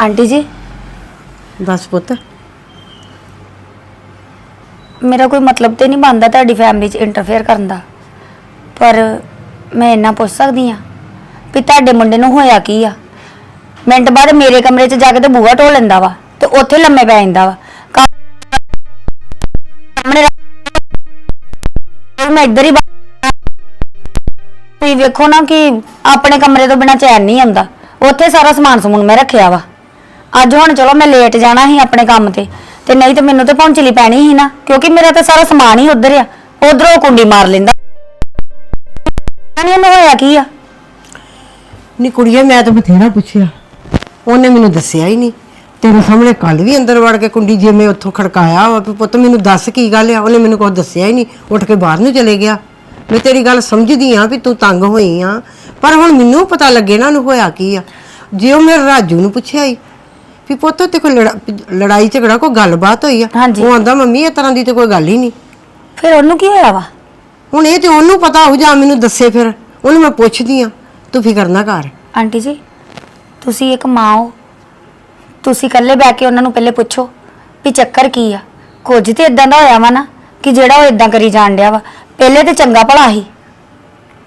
Aunty ਜੀ? ਦੱਸ ਪੁੱਤ। ਮੇਰਾ ਕੋਈ ਮਤਲਬ ਤੇ ਨਹੀਂ ਬਣਦਾ ਤੁਹਾਡੀ ਫੈਮਿਲੀ 'ਚ ਇੰਟਰਫੇਅਰ ਕਰਨ ਦਾ। ਪਰ ਮੈਂ ਇੰਨਾ ਪੁੱਛ ਸਕਦੀ ਆ ਵੀ ਤੁਹਾਡੇ ਮੁੰਡੇ ਨੂੰ ਹੋਇਆ ਕੀ ਆ? ਮਿੰਟ ਬਾਅਦ ਮੇਰੇ ਕਮਰੇ 'ਚ ਜਾ ਕੇ ਤੇ ਬੂਹਾ ਢੋ ਲੈਂਦਾ ਵਾ ਤੇ ਉੱਥੇ ਲੰਮੇ ਪੈ ਜਾਂਦਾ ਵਾ। ਸਾਹਮਣੇ ਰੱਖ- ਮੈਂ ਇੱਧਰ ਹੀ ਬੈ- ਤੁਸੀਂ ਵੇਖੋ ਨਾ ਕਿ ਆਪਣੇ ਕਮਰੇ ਤੋਂ ਬਿਨਾ ਚੈਨ ਨਹੀਂ ਆਉਂਦਾ। ਉੱਥੇ ਸਾਰਾ ਸਮਾਨ ਸਮੂਨ ਮੈਂ ਰੱਖਿਆ ਵਾ। ਅੱਜ ਹੁਣ ਚਲੋ ਮੈਂ ਲੇਟ ਜਾਣਾ ਸੀ ਆਪਣੇ ਕੰਮ ਤੇ ਤੇ ਨਹੀਂ ਤੇ ਮੈਨੂੰ ਤੇ ਪਹੁੰਚਲੀ ਪੈਣੀ ਸੀ ਨਾ, ਕਿਉਂਕਿ ਮੇਰਾ ਤਾਂ ਸਾਰਾ ਸਮਾਨ ਹੀ ਉਧਰ ਆ, ਉਧਰੋਂ ਕੁੰਡੀ ਮਾਰ ਲੈਂਦਾ। ਨਹੀਂ ਇਹਨੂੰ ਹੋਇਆ ਕੀ ਆ? ਨੀ ਕੁੜੀਏ, ਮੈਂ ਤਾਂ ਬਥੇਰਾ ਪੁੱਛਿਆ, ਉਹਨੇ ਮੈਨੂੰ ਦੱਸਿਆ ਹੀ ਨਹੀਂ ਤੇਰੇ ਸਾਹਮਣੇ ਕੱਲ ਵੀ ਅੰਦਰ ਵੜ ਕੇ ਕੁੰਡੀ ਜੇ ਮੈਂ ਉੱਥੋਂ ਖੜਕਾਇਆ ਵਾ, ਵੀ ਪੁੱਤ ਮੈਨੂੰ ਦੱਸ ਕੀ ਗੱਲ ਆ? ਉਹਨੇ ਮੈਨੂੰ ਕੁਝ ਦੱਸਿਆ ਹੀ ਨਹੀਂ ਉੱਠ ਕੇ ਬਾਹਰ ਨੂੰ ਚਲੇ ਗਿਆ। ਮੈਂ ਤੇਰੀ ਗੱਲ ਸਮਝਦੀ ਆ ਵੀ ਤੂੰ ਤੰਗ ਹੋਈ ਆ, ਪਰ ਹੁਣ ਮੈਨੂੰ ਪਤਾ ਲੱਗੇ ਨਾ ਉਹਨੂੰ ਹੋਇਆ ਕੀ ਆ। ਜੇ ਉਹ ਮੇਰੇ ਰਾਜੂ ਨੂੰ ਪੁੱਛਿਆ ਹੀ ਵੀ ਪੁੱਤ ਤੇ ਕੋਈ ਲੜਾ- ਲੜਾਈ ਝਗੜਾ ਕੋਈ ਗੱਲਬਾਤ ਹੋਈ ਆ? ਹਾਂਜੀ। ਉਹ ਆਂਦਾ ਮੰਮੀ ਇਹ ਤਰ੍ਹਾਂ ਦੀ ਤੇ ਕੋਈ ਗੱਲ ਹੀ ਨਹੀਂ। ਫਿਰ ਉਹਨੂੰ ਕੀ ਹੋਇਆ ਵਾ? ਹੁਣ ਇਹ ਤੇ ਉਹਨੂੰ ਪਤਾ ਹੋ ਜਾਂ ਮੈਨੂੰ ਦੱਸੇ ਫਿਰ। ਉਹਨੂੰ ਮੈਂ ਪੁੱਛਦੀ ਆ ਤੂੰ ਫਿਕਰ ਨਾ ਕਰ। ਆਂਟੀ ਜੀ ਤੁਸੀਂ ਇੱਕ ਮਾਂ ਹੋ। ਤੁਸੀਂ ਇਕੱਲੇ ਬੈ ਕੇ ਉਹਨਾਂ ਨੂੰ ਪਹਿਲੇ ਪੁੱਛੋ ਵੀ ਚੱਕਰ ਕੀ ਆ? ਕੁਝ ਤੇ ਇਦਾਂ ਦਾ ਹੋਇਆ ਵਾ ਨਾ ਕਿ ਜਿਹੜਾ ਉਹ ਇਦਾਂ ਕਰੀ ਜਾਣ ਡਿਆ ਵਾ। ਪਹਿਲੇ ਤੇ ਚੰਗਾ ਭਲਾ ਸੀ।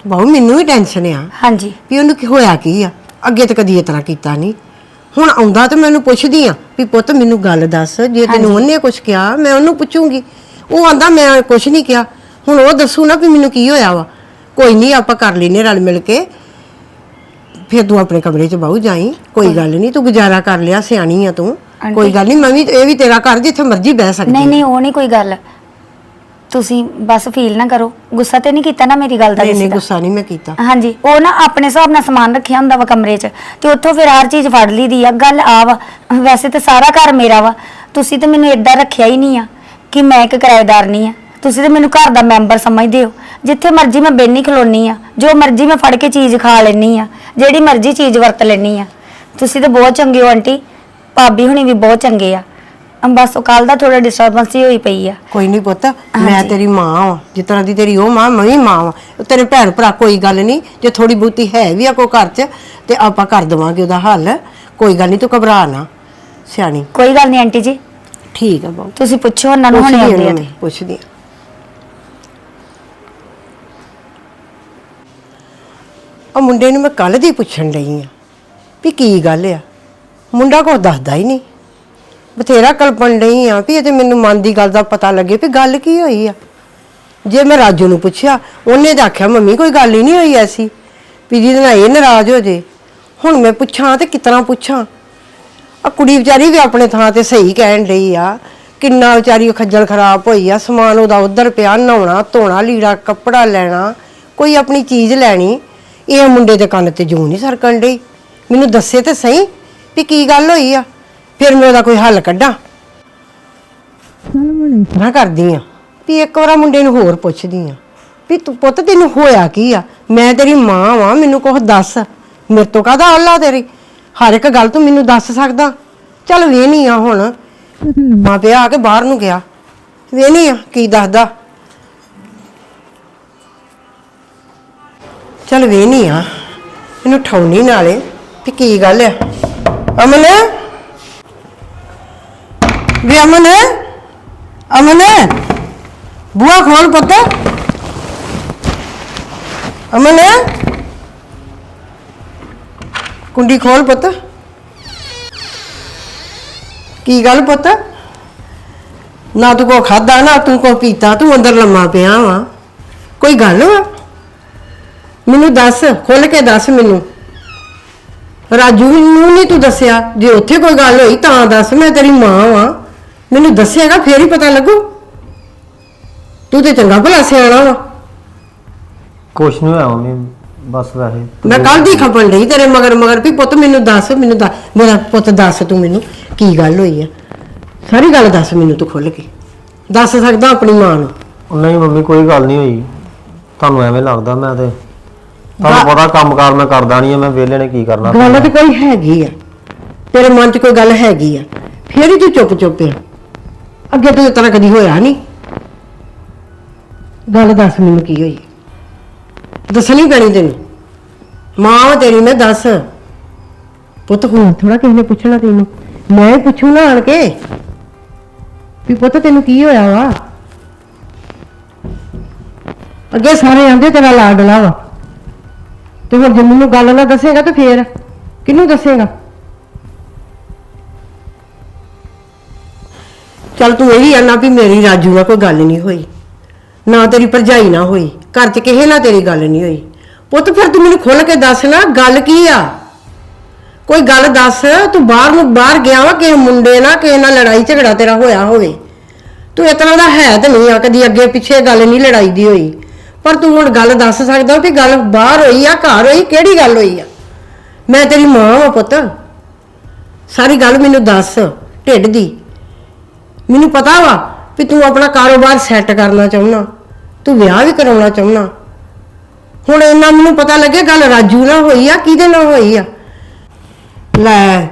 ਬਹੁ ਮੈਨੂੰ ਵੀ ਟੈਨਸ਼ਨ ਆ ਹਾਂਜੀ। ਵੀ ਉਹਨੂੰ ਕੀ ਹੋਇਆ ਕੀ ਆ? ਅੱਗੇ ਤਾਂ ਕਦੀ ਇਸ ਤਰ੍ਹਾਂ ਕੀਤਾ ਨਹੀਂ। ਹੁਣ ਆਉਂਦਾ ਤੇ ਮੈਨੂੰ ਪੁੱਛਦੀ ਆ ਵੀ ਪੁੱਤ ਮੈਨੂੰ ਗੱਲ ਦੱਸ ਜੇ ਤੈਨੂੰ ਉਹਨੇ ਕੁਝ ਕਿਹਾ ਮੈਂ ਉਹਨੂੰ ਪੁੱਛੂੰਗੀ। ਉਹ ਆਂਦਾ ਮੈਂ ਕੁਝ ਨਹੀਂ ਕਿਹਾ। ਹੁਣ ਉਹ ਦੱਸੂ ਨਾ ਵੀ ਮੈਨੂੰ ਕੀ ਹੋਇਆ ਵਾ। ਕੋਈ ਨਹੀਂ ਆਪਾਂ ਕਰ ਲੈਨੇ ਰਲ ਮਿਲ ਕੇ। ਫਿਰ ਤੂੰ ਆਪਣੇ ਕਮਰੇ 'ਚ ਬਾਹੂ ਜਾਈ। ਕੋਈ ਗੱਲ ਨਹੀਂ ਤੂੰ ਗੁਜ਼ਾਰਾ ਕਰ ਲਿਆ ਸਿਆਣੀ ਆ ਤੂੰ। ਕੋਈ ਗੱਲ ਨਹੀਂ ਮੈਂ ਵੀ ਇਹ ਵੀ ਤੇਰਾ ਘਰ ਜਿੱਥੇ ਮਰਜ਼ੀ ਬਹਿ ਸਕਦੀ ਨਹੀਂ। ਨਹੀਂ ਉਹ ਨਹੀਂ ਕੋਈ ਗੱਲ। ਤੁਸੀਂ ਬਸ ਫੀਲ ਨਾ ਕਰੋ। ਗੁੱਸਾ ਤੇ ਨਹੀਂ ਕੀਤਾ ਨਾ ਮੇਰੀ ਗੱਲ ਦਾ ਨਹੀਂ ਕਿਸੇ ਨਹੀਂ ਦਾ ਗੁੱਸਾ ਨਹੀਂ ਮੈਂ ਕੀਤਾ। ਹਾਂਜੀ ਉਹ ਨਾ ਆਪਣੇ ਹਿਸਾਬ ਨਾਲ ਸਮਾਨ ਰੱਖਿਆ ਹੁੰਦਾ ਵਾ ਕਮਰੇ 'ਚ ਤੇ ਉੱਥੋਂ ਫਿਰ ਹਰ ਚੀਜ਼ ਫੜ ਲਈਦੀ ਆ। ਗੱਲ ਆ ਵਾ ਵੈਸੇ ਤੇ ਸਾਰਾ ਘਰ ਮੇਰਾ ਵਾ। ਤੁਸੀਂ ਤੇ ਮੈਨੂੰ ਏਦਾਂ ਰੱਖਿਆ ਹੀ ਨਹੀਂ ਆ ਕਿ ਮੈਂ ਇੱਕ ਕਿਰਾਏਦਾਰ ਨਹੀਂ ਆ। ਤੁਸੀਂ ਤੇ ਮੈਨੂੰ ਘਰ ਦਾ ਮੈਂਬਰ ਸਮਝਦੇ ਹੋ। ਜਿੱਥੇ ਮਰਜ਼ੀ ਮੈਂ ਬੈਣੀ ਖਲੋਨੀ ਆ ਜੋ ਮਰਜ਼ੀ ਮੈਂ ਫੜ ਕੇ ਚੀਜ਼ ਖਾ ਲੈਣੀ ਆ ਜਿਹੜੀ ਮਰਜ਼ੀ ਚੀਜ਼ ਵਰਤ ਲੈਣੀ ਆ। ਤੁਸੀਂ ਤੇ ਬਹੁਤ ਚੰਗੇ ਹੋ ਆਂਟੀ। ਭਾਬੀ ਹੁਣੀ ਵੀ ਬਹੁਤ ਚੰਗੇ ਆ। ਅਮ ਬਸ ਉਹ ਕੱਲ ਦਾ ਥੋੜਾ ਡਿਸਟਰਬੈਂਸ ਹੀ ਹੋਈ ਪਈ ਆ। ਕੋਈ ਨਹੀਂ ਪੁੱਤ ਮੈਂ। ਤੇਰੀ ਮਾਂ ਵਾਂ। ਜਿਸ ਤਰ੍ਹਾਂ ਦੀ ਤੇਰੀ ਉਹ ਮਾਂ ਮੈਂ ਵੀ ਮਾਂ ਵਾਂ। ਤੇਰੇ ਭੈਣ ਭਰਾ ਕੋਈ ਗੱਲ ਨਹੀਂ ਜੇ ਥੋੜੀ ਬਹੁਤੀ ਹੈ ਵੀ ਆ ਕੋ ਘਰ 'ਚ ਤੇ ਆਪਾਂ ਕਰ ਦਵਾਂਗੇ ਉਹਦਾ ਹੱਲ। ਕੋਈ ਗੱਲ ਨਹੀਂ ਤੂੰ ਘਬਰਾ ਨਾ ਸਿਆਣੀ। ਕੋਈ ਗੱਲ ਨਹੀਂ ਆਂਟੀ ਜੀ। ਠੀਕ ਆ ਬਹੁਤ ਤੁਸੀਂ ਪੁੱਛੋ ਉਹਨਾਂ ਨੂੰ ਹੁਣੇ ਆਉਂਦੇ ਆ। ਆ ਪੁੱਛਦੀ ਆ। ਉਹ ਮੁੰਡੇ ਨੂੰ ਮੈਂ ਕੱਲ ਦੀ ਪੁੱਛਣ ਲਈ ਆ ਵੀ ਕੀ ਗੱਲ ਆ? ਮੁੰਡਾ ਕੋ ਦੱਸਦਾ ਹੀ ਨਹੀਂ। ਬਥੇਰਾ ਕਲਪਣ ਡਈ ਆ ਵੀ ਇਹ ਤੇ ਮੈਨੂੰ ਮਨ ਦੀ ਗੱਲ ਦਾ ਪਤਾ ਲੱਗੇ ਵੀ ਗੱਲ ਕੀ ਹੋਈ ਆ। ਜੇ ਮੈਂ ਰਾਜੂ ਨੂੰ ਪੁੱਛਿਆ, ਉਹਨੇ ਤਾਂ ਆਖਿਆ, ਮੰਮੀ, ਕੋਈ ਗੱਲ ਹੀ ਨਹੀਂ ਹੋਈ ਐਸੀ ਵੀ ਜਿਹਦੇ ਨਾਲ ਇਹ ਨਾਰਾਜ਼ ਹੋ ਜੇ। ਹੁਣ ਮੈਂ ਪੁੱਛਾਂ ਤੇ ਕਿਤਨਾ ਪੁੱਛਾਂ? ਆ ਕੁੜੀ ਵਿਚਾਰੀ ਵੀ ਆਪਣੇ ਥਾਂ ਤੇ ਸਹੀ ਕਹਿਣ ਡਈ ਆ, ਕਿੰਨਾ ਵਿਚਾਰੀ ਉਹ ਖੱਜਲ ਖਰਾਬ ਹੋਈ ਆ, ਸਮਾਨ ਉਹਦਾ ਉਧਰ ਪਿਆ, ਨਹਾਉਣਾ, ਧੋਣਾ, ਲੀੜਾ, ਕੱਪੜਾ ਲੈਣਾ, ਕੋਈ ਆਪਣੀ ਚੀਜ਼ ਲੈਣੀ, ਇਹ ਮੁੰਡੇ ਦੇ ਕੰਨ ਤੇ ਜੂ ਨਹੀਂ ਸਰਕਣ ਡਈ। ਮੈਨੂੰ ਦੱਸੇ ਤੇ ਸਹੀ ਵੀ ਕੀ ਗੱਲ ਹੋਈ ਆ। ਫਿਰ ਮੈਂ ਉਹਦਾ ਕੋਈ ਹੱਲ ਕੱਢਾਂ? ਚਲ ਮੈਂ ਤਰ੍ਹਾਂ ਕਰਦੀ ਆ। ਵੀ ਇੱਕ ਵਾਰ ਮੁੰਡੇ ਨੂੰ ਹੋਰ ਪੁੱਛਦੀ ਆ। ਵੀ ਤੂੰ ਪੁੱਤ ਤੈਨੂੰ ਹੋਇਆ ਕੀ ਆ? ਮੈਂ ਤੇਰੀ ਮਾਂ ਵਾਂ ਮੈਨੂੰ ਕੁਝ ਦੱਸ। ਮੇਰੇ ਤੋਂ ਕਾਹਦਾ ਅੱਲਾ ਤੇਰੀ? ਹਰ ਇੱਕ ਗੱਲ ਤੂੰ ਮੈਨੂੰ ਦੱਸ ਸਕਦਾ। ਚੱਲ ਵੇਹਨੀ ਆ ਹੁਣ। ਮਾਂ ਪਿਆ ਆ ਕੇ ਬਾਹਰ ਨੂੰ ਗਿਆ। ਵੇਹਨੀ ਆ ਕੀ ਦੱਸਦਾ? ਚੱਲ ਵੇਹਨੀ ਆ। ਇਹਨੂੰ ਠਾਉਣੀ ਨਾਲੇ। ਵੀ ਕੀ ਗੱਲ ਆ? ਅਮਨ? ਵੀ ਅਮਨ ਅਮਨ, ਬੂਆ ਖੋਲ ਪੁੱਤ। ਅਮਨ, ਕੁੰਡੀ ਖੋਲ ਪੁੱਤ। ਕੀ ਗੱਲ ਪੁੱਤ? ਨਾ ਤੂੰ ਕੋ ਖਾਦਾ ਨਾ ਤੂੰ ਕੋ ਪੀਤਾ, ਤੂੰ ਅੰਦਰ ਲੰਮਾ ਪਿਆ ਵਾ। ਕੋਈ ਗੱਲ ਵਾ? ਮੈਨੂੰ ਦੱਸ, ਖੁੱਲ ਕੇ ਦੱਸ ਮੈਨੂੰ। ਰਾਜੂ ਨੂੰ ਨਹੀਂ ਤੂੰ ਦੱਸਿਆ, ਜੇ ਉੱਥੇ ਕੋਈ ਗੱਲ ਹੋਈ ਤਾਂ ਦੱਸ, ਮੈਂ ਤੇਰੀ ਮਾਂ ਵਾਂ। ਮੈਨੂੰ ਦੱਸੇਗਾ ਫੇਰ ਹੀ ਪਤਾ ਲੱਗੂ। ਤੂੰ ਤੇ ਚੰਗਾ ਭਲਾ ਸਿਆਣਾ ਵਾ। ਕੁਛ ਨਹੀਂ ਹੋਇਆ ਮੰਮੀ ਬਸ ਵੈਸੇ। ਮੈਂ ਕੱਲ ਦੀ ਖਪਣ ਲਈ ਤੇਰੇ ਮਗਰ ਮਗਰ। ਵੀ ਪੁੱਤ ਮੈਨੂੰ ਦੱਸ ਮੈਨੂੰ ਦੱਸ ਮੇਰਾ ਪੁੱਤ ਦੱਸ ਤੂੰ ਮੈਨੂੰ ਕੀ ਗੱਲ ਹੋਈ ਆ। ਸਾਰੀ ਗੱਲ ਦੱਸ ਮੈਨੂੰ ਤੂੰ ਖੁੱਲ ਕੇ। ਦੱਸ ਸਕਦਾ ਆਪਣੀ ਮਾਂ ਨੂੰ। ਨਹੀਂ ਮੰਮੀ ਕੋਈ ਗੱਲ ਨਹੀਂ ਹੋਈ। ਤੁਹਾਨੂੰ ਐਵੇਂ ਲੱਗਦਾ ਮੈਂ ਤੇ। ਤੁਹਾਨੂੰ ਪਤਾ ਕੰਮਕਾਰ ਮੈਂ ਕਰਦਾ ਨਹੀਂ ਆ ਮੈਂ ਵਿਹਲੇ ਨੇ ਕੀ ਕਰਨਾ ਗੱਲ ਤੇ ਕੋਈ ਹੈਗੀ ਆ। ਤੇਰੇ ਮਨ 'ਚ ਕੋਈ ਗੱਲ ਹੈਗੀ ਆ। ਫੇਰ ਹੀ ਤੂੰ ਚੁੱਪ ਚੁੱਪ ਆ। ਅੱਗੇ ਤੋਂ ਇਸ ਤਰ੍ਹਾਂ ਕਦੀ ਹੋਇਆ ਨਹੀਂ। ਗੱਲ ਦੱਸ ਮੈਨੂੰ ਕੀ ਹੋਈ? ਦੱਸਣੀ ਪੈਣੀ ਤੈਨੂੰ। ਮਾਂ ਵਾ ਤੇਰੀ, ਮੈਂ ਦੱਸ। ਪੁੱਤ ਹੁਣ ਥੋੜਾ ਕਿਸੇ ਨੇ ਪੁੱਛਣਾ ਤੈਨੂੰ। ਮੈਂ ਹੀ ਪੁੱਛੂ ਨਾ ਆਣ ਕੇ। ਵੀ ਪੁੱਤ ਤੈਨੂੰ ਕੀ ਹੋਇਆ ਵਾ? ਅੱਗੇ ਸਾਰੇ ਆਂਦੇ ਤੇਰਾ ਲਾਡਲਾ ਵਾ। ਤੇ ਹੁਣ ਜੇ ਮੈਨੂੰ ਗੱਲ ਨਾ ਦੱਸੇਗਾ ਤੇ ਫੇਰ ਕਿਹਨੂੰ ਦੱਸੇਗਾ? ਚੱਲ ਤੂੰ ਇਹ ਵੀ ਆਨਾ ਵੀ ਮੇਰੀ ਰਾਜੂ ਨਾਲ ਕੋਈ ਗੱਲ ਨਹੀਂ ਹੋਈ, ਨਾ ਤੇਰੀ ਭਰਜਾਈ ਨਾ ਹੋਈ, ਘਰ 'ਚ ਕਿਸੇ ਨਾਲ ਤੇਰੀ ਗੱਲ ਨਹੀਂ ਹੋਈ। ਪੁੱਤ, ਫਿਰ ਤੂੰ ਮੈਨੂੰ ਖੁੱਲ ਕੇ ਦੱਸ ਨਾ, ਗੱਲ ਕੀ ਆ? ਕੋਈ ਗੱਲ ਦੱਸ, ਤੂੰ ਬਾਹਰ ਨੂੰ, ਬਾਹਰ ਗਿਆ ਵਾ, ਕਿਸੇ ਮੁੰਡੇ ਨਾਲ, ਕਿਸੇ ਨਾਲ ਲੜਾਈ ਝਗੜਾ ਤੇਰਾ ਹੋਇਆ ਹੋਵੇ। ਤੂੰ ਇਤਨਾ ਦਾ ਹੈ ਤੇ ਨਹੀਂ ਆ, ਕਦੀ ਅੱਗੇ ਪਿੱਛੇ ਗੱਲ ਨਹੀਂ ਲੜਾਈ ਦੀ ਹੋਈ। ਪਰ ਤੂੰ ਹੁਣ ਗੱਲ ਦੱਸ ਸਕਦਾ ਵੀ ਗੱਲ ਬਾਹਰ ਹੋਈ ਆ, ਘਰ ਹੋਈ, ਕਿਹੜੀ ਗੱਲ ਹੋਈ ਆ? ਮੈਂ ਤੇਰੀ ਮਾਂ ਵਾ ਪੁੱਤ। ਸਾਰੀ ਗੱਲ ਮੈਨੂੰ ਦੱਸ, ਢਿੱਡ ਦੀ। ਮੈਨੂੰ ਪਤਾ ਵਾ ਵੀ ਤੂੰ ਆਪਣਾ ਕਾਰੋਬਾਰ ਸੈੱਟ ਕਰਨਾ ਚਾਹੁੰਦਾ ਤੂੰ ਵਿਆਹ ਵੀ ਕਰਾਉਣਾ ਚਾਹੁੰਦਾ ਹੁਣ ਇੰਨਾ ਮੈਨੂੰ ਪਤਾ ਲੱਗੇ ਗੱਲ ਰਾਜੂ ਨਾਲ ਹੋਈ ਆ, ਕਿਹਦੇ ਨਾਲ ਹੋਈ ਆ? ਲੈ,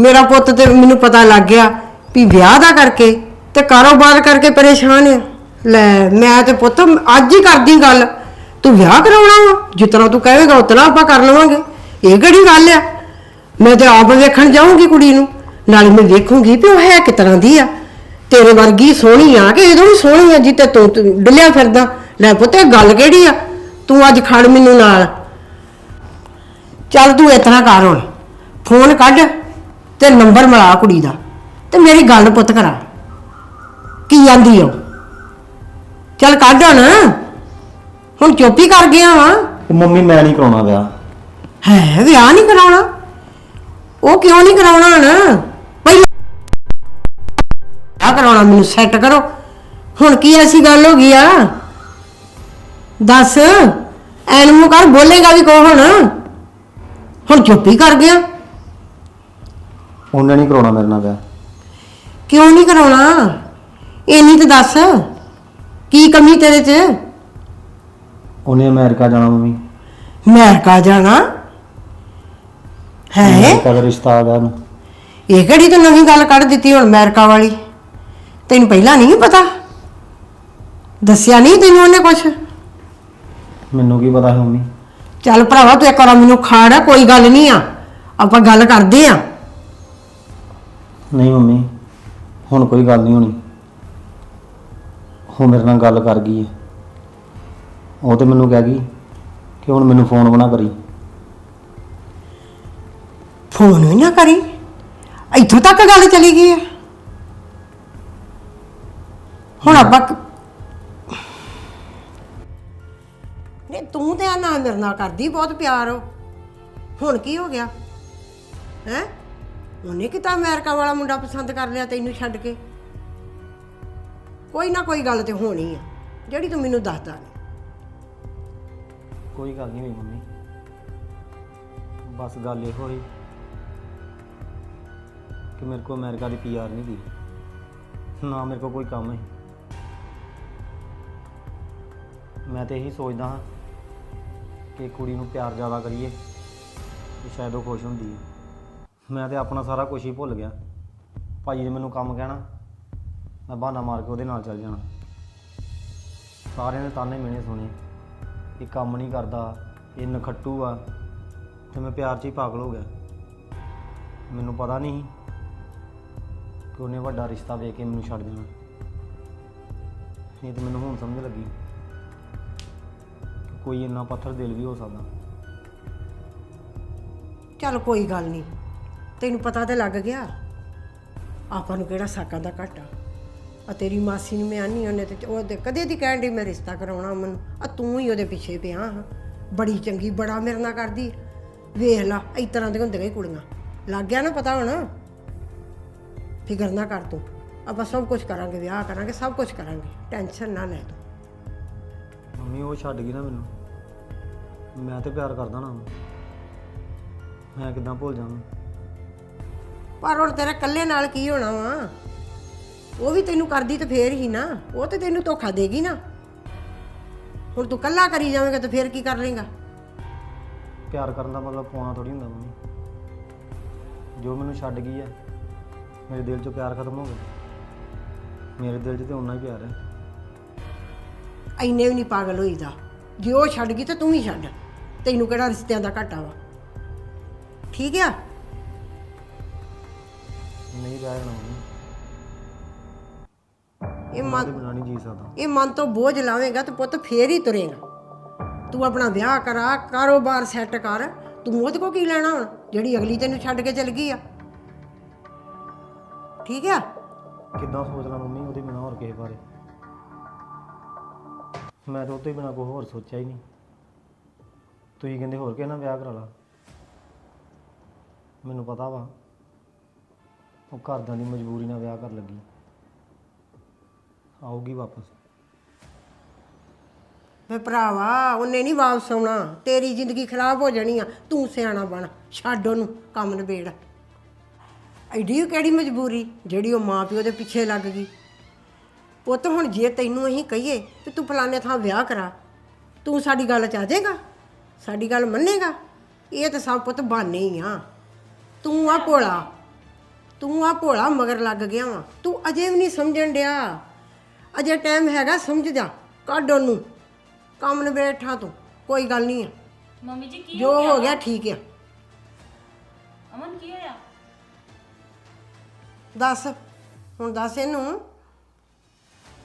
ਮੇਰਾ ਪੁੱਤ ਤੇ ਮੈਨੂੰ ਪਤਾ ਲੱਗ ਗਿਆ ਵੀ ਵਿਆਹ ਦਾ ਕਰਕੇ ਤੇ ਕਾਰੋਬਾਰ ਕਰਕੇ ਪਰੇਸ਼ਾਨ ਆ। ਲੈ, ਮੈਂ ਤੇ ਪੁੱਤ ਅੱਜ ਹੀ ਕਰਦੀ ਗੱਲ। ਤੂੰ ਵਿਆਹ ਕਰਾਉਣਾ ਵਾ, ਜਿਸ ਤਰ੍ਹਾਂ ਤੂੰ ਕਹੇਗਾ ਉਤਨਾ ਆਪਾਂ ਕਰ ਲਵਾਂਗੇ। ਇਹ ਕਿਹੜੀ ਗੱਲ ਆ? ਮੈਂ ਤੇ ਆਪ ਵੇਖਣ ਜਾਊਂਗੀ ਕੁੜੀ ਨੂੰ, ਨਾਲੇ ਮੈਂ ਵੇਖੂੰਗੀ ਵੀ ਉਹ ਹੈ ਕਿ ਤਰ੍ਹਾਂ ਦੀ ਆ। ਤੇਰੇ ਵਰਗੀ ਸੋਹਣੀ ਆ ਕਿ ਇਹਦੋਂ ਵੀ ਸੋਹਣੀ ਆ ਜਿੱਤੇ ਤੂੰ ਤੂੰ ਡੁੱਲਿਆ ਫਿਰਦਾ। ਲੈ ਪੁੱਤ ਇਹ ਗੱਲ ਕਿਹੜੀ ਆ? ਤੂੰ ਅੱਜ ਖੜ ਮੈਨੂੰ ਨਾਲ। ਚੱਲ ਤੂੰ ਇਤਨਾ ਕਰ ਹੁਣ। ਫੋਨ ਕੱਢ ਤੇ ਨੰਬਰ ਮਿਲਾ ਕੁੜੀ ਦਾ। ਤੇ ਮੇਰੀ ਗੱਲ ਪੁੱਤ ਕਰਾ। ਕੀ ਆਂਦੀ ਉਹ? ਚੱਲ ਕੱਢ ਹੁਣ। ਹੁਣ ਚੁੱਪ ਹੀ ਕਰ ਗਿਆ ਵਾ। ਤੇ ਮੰਮੀ ਮੈਂ ਨਹੀਂ ਕਰਾਉਣਾ ਵਿਆਹ। ਹੈ ਵਿਆਹ ਨਹੀਂ ਕਰਾਉਣਾ? ਉਹ ਕਿਉਂ ਨਹੀਂ ਕਰਾਉਣਾ ਹਣ? ਮੈਨੂੰ ਸੈੱਟ ਕਰੋ। ਹੁਣ ਕੀ ਐਸੀ ਗੱਲ ਹੋ ਗਈ ਆ? ਦੱਸ ਐਨ ਮੂੰਹ ਕਰ ਬੋਲੇਗਾ ਵੀ ਕੋ ਹੁਣ? ਹੁਣ ਚੁੱਪ ਹੀ ਕਰ ਗਿਆ। ਉਹਨੇ ਨਹੀਂ ਕਰਾਉਣਾ ਮੇਰੇ ਨਾਲ ਵਿਆਹ। ਕਿਉਂ ਨਹੀਂ ਕਰਾਉਣਾ? ਇੰਨੀ ਤਾਂ ਦੱਸ ਕੀ ਕਮੀ ਤੇਰੇ 'ਚ? ਉਹਨੇ ਅਮਰੀਕਾ ਜਾਣਾ ਮੰਮੀ। ਅਮਰੀਕਾ ਜਾਣਾ? ਹੈ? ਅਮਰੀਕਾ ਦਾ ਰਿਸ਼ਤਾ ਆ ਗਿਆ ਨੂੰ ਇਹ ਕਿਹੜੀ ਤੂੰ ਨਵੀਂ ਗੱਲ ਕੱਢ ਦਿੱਤੀ ਹੁਣ ਅਮਰੀਕਾ ਵਾਲੀ? ਤੈਨੂੰ ਪਹਿਲਾਂ ਨਹੀਂ ਪਤਾ? ਦੱਸਿਆ ਨਹੀਂ ਤੈਨੂੰ ਉਹਨੇ ਕੁਛ? ਮੈਨੂੰ ਕੀ ਪਤਾ ਸੀ ਮੰਮੀ? ਚੱਲ ਭਰਾਵਾ ਤੂੰ ਇੱਕ ਵਾਰ ਮੈਨੂੰ ਖਾੜ ਕੋਈ ਗੱਲ ਨਹੀਂ ਆ। ਆਪਾਂ ਗੱਲ ਕਰਦੇ ਆ। ਨਹੀਂ ਮੰਮੀ ਹੁਣ ਕੋਈ ਗੱਲ ਨਹੀਂ ਹੋਣੀ। ਉਹ ਮੇਰੇ ਨਾਲ ਗੱਲ ਕਰ ਗਈ ਹੈ। ਉਹ ਤੇ ਮੈਨੂੰ ਕਹਿ ਗਈ ਕਿ ਹੁਣ ਮੈਨੂੰ ਫੋਨ ਬਣਾ ਕਰੀ। ਫੋਨ ਵੀ ਨਾ ਕਰੀ? ਇੱਥੋਂ ਤੱਕ ਗੱਲ ਚਲੀ ਗਈ ਆ। ਹੁਣ ਆਪਾਂ ਕ- ਨਹੀਂ ਤੂੰ ਤੇ ਆ ਨਾ ਮੇਰੇ ਨਾਲ ਕਰਦੀ ਬਹੁਤ ਪਿਆਰ ਹੋ ਹੁਣ ਕੀ ਹੋ ਗਿਆ? ਹੈ? ਉਹਨੇ ਕਿਤਾ ਅਮਰੀਕਾ ਵਾਲਾ ਮੁੰਡਾ ਪਸੰਦ ਕਰ ਲਿਆ ਤੈਨੂੰ ਛੱਡ ਕੇ? ਕੋਈ ਨਾ ਕੋਈ ਗੱਲ ਤੇ ਹੋਣੀ ਆ ਜਿਹੜੀ ਤੂੰ ਮੈਨੂੰ ਦੱਸਦਾ ਨਹੀਂ ਕੋਈ ਗੱਲ ਨਹੀਂ ਹੋਈ ਮੰਮੀ। ਬਸ ਗੱਲ ਇਹ ਹੋਈ ਕਿ ਮੇਰੇ ਕੋ ਅਮਰੀਕਾ ਦੀ ਪੀਆਰ ਨਹੀਂ ਗਈ ਨਾ ਮੇਰੇ ਕੋ ਕੋਈ ਕੰਮ ਹੈ ਮੈਂ ਤੇ ਇਹੀ ਸੋਚਦਾ ਹਾਂ ਕਿ ਕੁੜੀ ਨੂੰ ਪਿਆਰ ਜ਼ਿਆਦਾ ਕਰੀਏ ਤੇ ਸ਼ਾਇਦ ਉਹ ਖੁਸ਼ ਹੁੰਦੀ ਹੈ। ਮੈਂ ਤੇ ਆਪਣਾ ਸਾਰਾ ਕੁਝ ਹੀ ਭੁੱਲ ਗਿਆ। ਭਾਜੀ ਨੇ ਮੈਨੂੰ ਕੰਮ ਕਹਿਣਾ, ਮੈਂ ਬਹਾਨਾ ਮਾਰ ਕੇ ਉਹਦੇ ਨਾਲ ਚੱਲ ਜਾਣਾ। ਸਾਰਿਆਂ ਨੇ ਤਾਨੇ ਮਿਹਣੇ ਸੁਣੇ, ਇਹ ਕੰਮ ਨਹੀਂ ਕਰਦਾ, ਇਹ ਨਖੱਟੂ ਆ, ਤੇ ਮੈਂ ਪਿਆਰ 'ਚ ਹੀ ਪਾਗਲ ਹੋ ਗਿਆ। ਮੈਨੂੰ ਪਤਾ ਨਹੀਂ ਕਿ ਉਹਨੇ ਵੱਡਾ ਰਿਸ਼ਤਾ ਵੇਖ ਕੇ ਮੈਨੂੰ ਛੱਡ ਦੇਣਾ। ਇਹ ਤੇ ਮੈਨੂੰ ਹੁਣ ਸਮਝ ਲੱਗੀ। ਕੋਈ ਇੰਨਾ ਪੱਥਰ ਦਿਲ ਵੀ ਹੋ ਸਕਦਾ। ਚੱਲ ਕੋਈ ਗੱਲ ਨਹੀਂ, ਤੈਨੂੰ ਪਤਾ ਤੇ ਲੱਗ ਗਿਆ। ਆਪਾਂ ਨੂੰ ਕਿਹੜਾ ਸਾਕਾਂ ਦਾ ਘਾਟਾ। ਆ ਤੇਰੀ ਮਾਸੀ ਨੂੰ ਮੈਂ ਆਨੀ ਉਹਨੇ ਤੇ ਉਹ ਤੇ ਕਦੇ ਦੀ ਕਹਿਣ ਦੀ ਮੈਂ ਰਿਸ਼ਤਾ ਕਰਾਉਣਾ ਮੈਨੂੰ ਆ ਤੂੰ ਹੀ ਉਹਦੇ ਪਿੱਛੇ ਪਿਆ ਹਾਂ। ਬੜੀ ਚੰਗੀ, ਬੜਾ ਮੇਰੇ ਨਾਲ ਕਰਦੀ ਵੇਖ ਲਾ ਇਸ ਤਰ੍ਹਾਂ ਦੀਆਂ ਹੁੰਦੀਆਂ ਹੀ ਕੁੜੀਆਂ। ਲੱਗ ਗਿਆ ਨਾ ਪਤਾ ਹੁਣ? ਫਿਕਰ ਨਾ ਕਰ ਤੂੰ। ਆਪਾਂ ਸਭ ਕੁਝ ਕਰਾਂਗੇ, ਵਿਆਹ ਕਰਾਂਗੇ, ਸਭ ਕੁਝ ਕਰਾਂਗੇ। ਟੈਨਸ਼ਨ ਨਾ ਲੈ ਤੂੰ। ਮੰਮੀ ਉਹ ਛੱਡ ਗਈ ਨਾ ਮੈਨੂੰ। ਮੈਂ ਤੇ ਪਿਆਰ ਕਰਦਾ ਨਾ। ਮੈਂ ਕਿਦਾਂ ਭੁੱਲ ਜਾਵਾਂ? ਪਰ ਹੁਣ ਤੇਰੇ ਇਕੱਲੇ ਨਾਲ ਕੀ ਹੋਣਾ ਵਾ? ਉਹ ਵੀ ਤੈਨੂੰ ਕਰਦੀ ਤੇ ਫੇਰ ਹੀ ਨਾ। ਉਹ ਤੇ ਤੈਨੂੰ ਧੋਖਾ ਦੇਗੀ ਨਾ। ਹੁਣ ਤੂੰ ਕੱਲਾ ਕਰੀ ਜਾਵੇਂਗਾ ਤੇ ਫੇਰ ਕੀ ਕਰ ਲੇਗਾ ਪਿਆਰ ਕਰਨ ਦਾ ਮਤਲਬ ਪਾਉਣਾ ਥੋੜੀ ਹੁੰਦਾ ਮੰਮੀ। ਜੋ ਮੈਨੂੰ ਛੱਡ ਗਈ ਹੈ ਮੇਰੇ ਦਿਲ 'ਚੋਂ ਪਿਆਰ ਖਤਮ ਹੋ ਗਿਆ। ਮੇਰੇ ਦਿਲ 'ਚ ਤੇ ਓਨਾ ਹੀ ਪਿਆਰ ਹੈ ਐਨੇ ਵੀ ਨਹੀਂ ਪਾਗਲ ਹੋਈਦਾ। ਜੇ ਉਹ ਛੱਡ ਗਈ ਤੇ ਤੂੰ ਵੀ ਛੱਡ। ਤੈਨੂੰ ਕਿਹੜਾ ਰਿਸ਼ਤਿਆਂ ਦਾ ਘਾਟਾ ਵਾ? ਠੀਕ ਆ? ਨਹੀਂ ਰਹਿ ਜਾਣਾ ਮੰਮੀ ਇਹ ਮਨ ਬਿਨਾਂ ਨਹੀਂ ਜੀ ਸਕਦਾ। ਇਹ ਮਨ ਤੋਂ ਬੋਝ ਲਾਵੇਂਗਾ ਤੇ ਪੁੱਤ ਫੇਰ ਹੀ ਤੁਰੇਗਾ। ਤੂੰ ਆਪਣਾ ਵਿਆਹ ਕਰਾ ਕਾਰੋਬਾਰ ਸੈੱਟ ਕਰ। ਤੂੰ ਉਹਦੇ ਕੋ ਕੀ ਲੈਣਾ ਹੁਣ? ਜਿਹੜੀ ਅਗਲੀ ਤੈਨੂੰ ਛੱਡ ਕੇ ਚਲ ਗਈ ਆ। ਠੀਕ ਆ? ਕਿੱਦਾਂ ਸੋਚਣਾ ਮੰਮੀ ਉਹਦੇ ਬਿਨਾਂ ਹੋਰ ਕਿਸੇ ਬਾਰੇ? ਮੈਂ ਤਾਂ ਉਹ ਤੋਂ ਹੀ ਬਿਨਾਂ ਕੋਈ ਹੋਰ ਸੋਚਿਆ ਹੀ ਨਹੀਂ। ਤੁਸੀਂ ਕਹਿੰਦੇ ਹੋਰ ਕਿਸੇ ਵਿਆਹ ਕਰਾ ਲਾ। ਮੈਨੂੰ ਪਤਾ ਵਾ, ਉਹ ਘਰਦਿਆਂ ਦੀ ਮਜਬੂਰੀ ਨਾਲ ਵਿਆਹ ਕਰ ਲੱਗੀ। ਆਊਗੀ ਵਾਪਸ। ਵੇ ਭਰਾਵਾ, ਉਹਨੇ ਨਹੀਂ ਵਾਪਸ ਆਉਣਾ। ਤੇਰੀ ਜ਼ਿੰਦਗੀ ਖਰਾਬ ਹੋ ਜਾਣੀ ਆ। ਤੂੰ ਸਿਆਣਾ ਬਣ। ਛੱਡ ਉਹਨੂੰ ਕੰਮ ਨਿਬੇੜ। ਐਡੀ ਕਿਹੜੀ ਮਜਬੂਰੀ? ਜਿਹੜੀ ਉਹ ਮਾਂ ਪਿਓ ਦੇ ਪਿੱਛੇ ਲੱਗ ਗਈ। ਪੁੱਤ ਹੁਣ ਜੇ ਤੈਨੂੰ ਅਸੀਂ ਕਹੀਏ ਕਿ ਤੂੰ ਫਲਾਣੇ ਥਾਂ ਵਿਆਹ ਕਰਾ ਤੂੰ ਸਾਡੀ ਗੱਲ ਚ ਆ ਜਾਏਗਾ ਸਾਡੀ ਗੱਲ ਮੰਨੇਗਾ ਇਹ ਤਾਂ ਸਭ ਪੁੱਤ ਬਾਨੇ ਹੀ ਆ। ਤੂੰ ਆ ਭੋਲਾ ਤੂੰ ਆ ਭੋਲਾ ਮਗਰ ਲੱਗ ਗਿਆ ਵਾ ਤੂੰ ਅਜੇ ਵੀ ਨਹੀਂ ਸਮਝਣ ਡਿਆ। ਅਜੇ ਟਾਈਮ ਹੈਗਾ ਸਮਝ ਜਾ ਕੱਢ ਉਹਨੂੰ ਕੰਮ ਨਿਬੇਠਾ ਤੂੰ ਕੋਈ ਗੱਲ ਨਹੀਂ ਆ। ਮੰਮੀ ਜੀ ਕੀ ਜੋ ਹੋ ਗਿਆ ਠੀਕ ਆ। ਅਮਨ ਕੀ ਹੋਇਆ? ਦੱਸ ਹੁਣ ਦੱਸ ਇਹਨੂੰ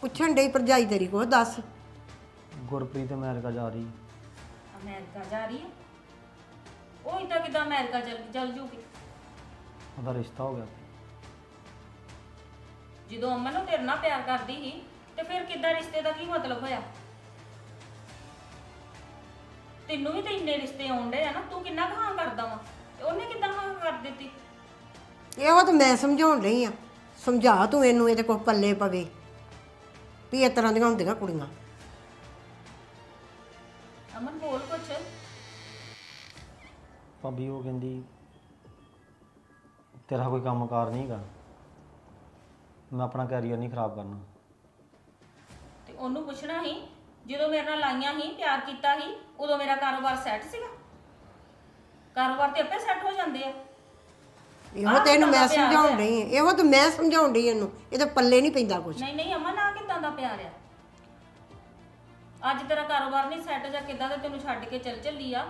ਪੁੱਛਣ ਡਈ ਭਰਜਾਈ ਤੇਰੀ ਕੋ ਦੱਸ। ਗੁਰਪ੍ਰੀਤ ਅਮਰੀਕਾ ਜਾ ਰਹੀ ਅਮਰੀਕਾ ਜਾ ਰਹੀ ਹੈ? ਉਹ ਇਦਾਂ ਕਿਦਾਂ ਅਮਰੀਕਾ ਚਲ ਚਲ ਜੂਗੀ। ਉਹਦਾ ਰਿਸ਼ਤਾ ਹੋ ਗਿਆ। ਜਦੋਂ ਅਮਨ ਨੂੰ ਤੇਰੇ ਨਾਲ ਪਿਆਰ ਕਰਦੀ ਸੀ ਤੇ ਫਿਰ ਕਿੱਦਾਂ ਰਿਸ਼ਤੇ ਦਾ ਕੀ ਮਤਲਬ ਹੋਇਆ? ਤੈਨੂੰ ਵੀ ਤਾਂ ਇੰਨੇ ਰਿਸ਼ਤੇ ਆਉਂਦੇ ਆ ਨਾ ਤੂੰ ਕਿੰਨਾ ਕੁ ਹਾਂ ਕਰਦਾ ਵਾ? ਤੇ ਉਹਨੇ ਕਿੱਦਾਂ ਹਾਂ ਕਰ ਦਿੱਤੀ? ਇਹੋ ਤਾਂ ਮੈਂ ਸਮਝਾਉਣ ਡਈ ਆ। ਸਮਝਾ ਤੂੰ ਇਹਨੂੰ ਇਹਦੇ ਕੋ ਪੱਲੇ ਪਵੇ। ਵੀ ਇਸ ਤਰ੍ਹਾਂ ਦੀਆਂ ਹੁੰਦੀਆਂ ਕੁੜੀਆਂ। ਅਮਨ ਬੋਲ ਕੁਛ। ਭਾਬੀ ਉਹ ਕਹਿੰਦੀ ਤੇਰਾ ਕੋਈ ਕੰਮਕਾਰ ਨਹੀਂ ਹੈਗਾ। ਮੈਂ ਆਪਣਾ ਕੈਰੀਅਰ ਨਹੀਂ ਖਰਾਬ ਕਰਨਾ। ਤੇ ਉਹਨੂੰ ਪੁੱਛਣਾ ਸੀ ਜਦੋਂ ਮੇਰੇ ਨਾਲ ਲਾਈਆਂ ਸੀ ਪਿਆਰ ਕੀਤਾ ਸੀ ਉਦੋਂ ਮੇਰਾ ਕਾਰੋਬਾਰ ਸੈੱਟ ਸੀਗਾ? ਕਾਰੋਬਾਰ ਤੇ ਆਪੇ ਸੈੱਟ ਹੋ ਜਾਂਦੇ ਆ। ਇਹੋ ਤੇ ਇਹਨੂੰ ਮੈਂ ਸਮਝਾਉਣ ਡਈ ਇਹੋ ਤਾਂ ਮੈਂ ਸਮਝਾਉਣ ਡਈ ਇਹਨੂੰ। ਇਹਦੇ ਪੱਲੇ ਨਹੀਂ ਪੈਂਦਾ ਕੁਝ ਨਹੀਂ ਨਹੀਂ ਅਮਨ ਆ ਕਿਦਾਂ ਦਾ ਪਿਆਰ ਆ। ਅੱਜ ਤੇਰਾ ਕਾਰੋਬਾਰ ਨਹੀਂ ਸੈੱਟ ਜਾਂ ਕਿਦਾਂ ਦਾ ਤੈਨੂੰ ਛੱਡ ਕੇ ਚੱਲ ਚੱਲੀ ਆ।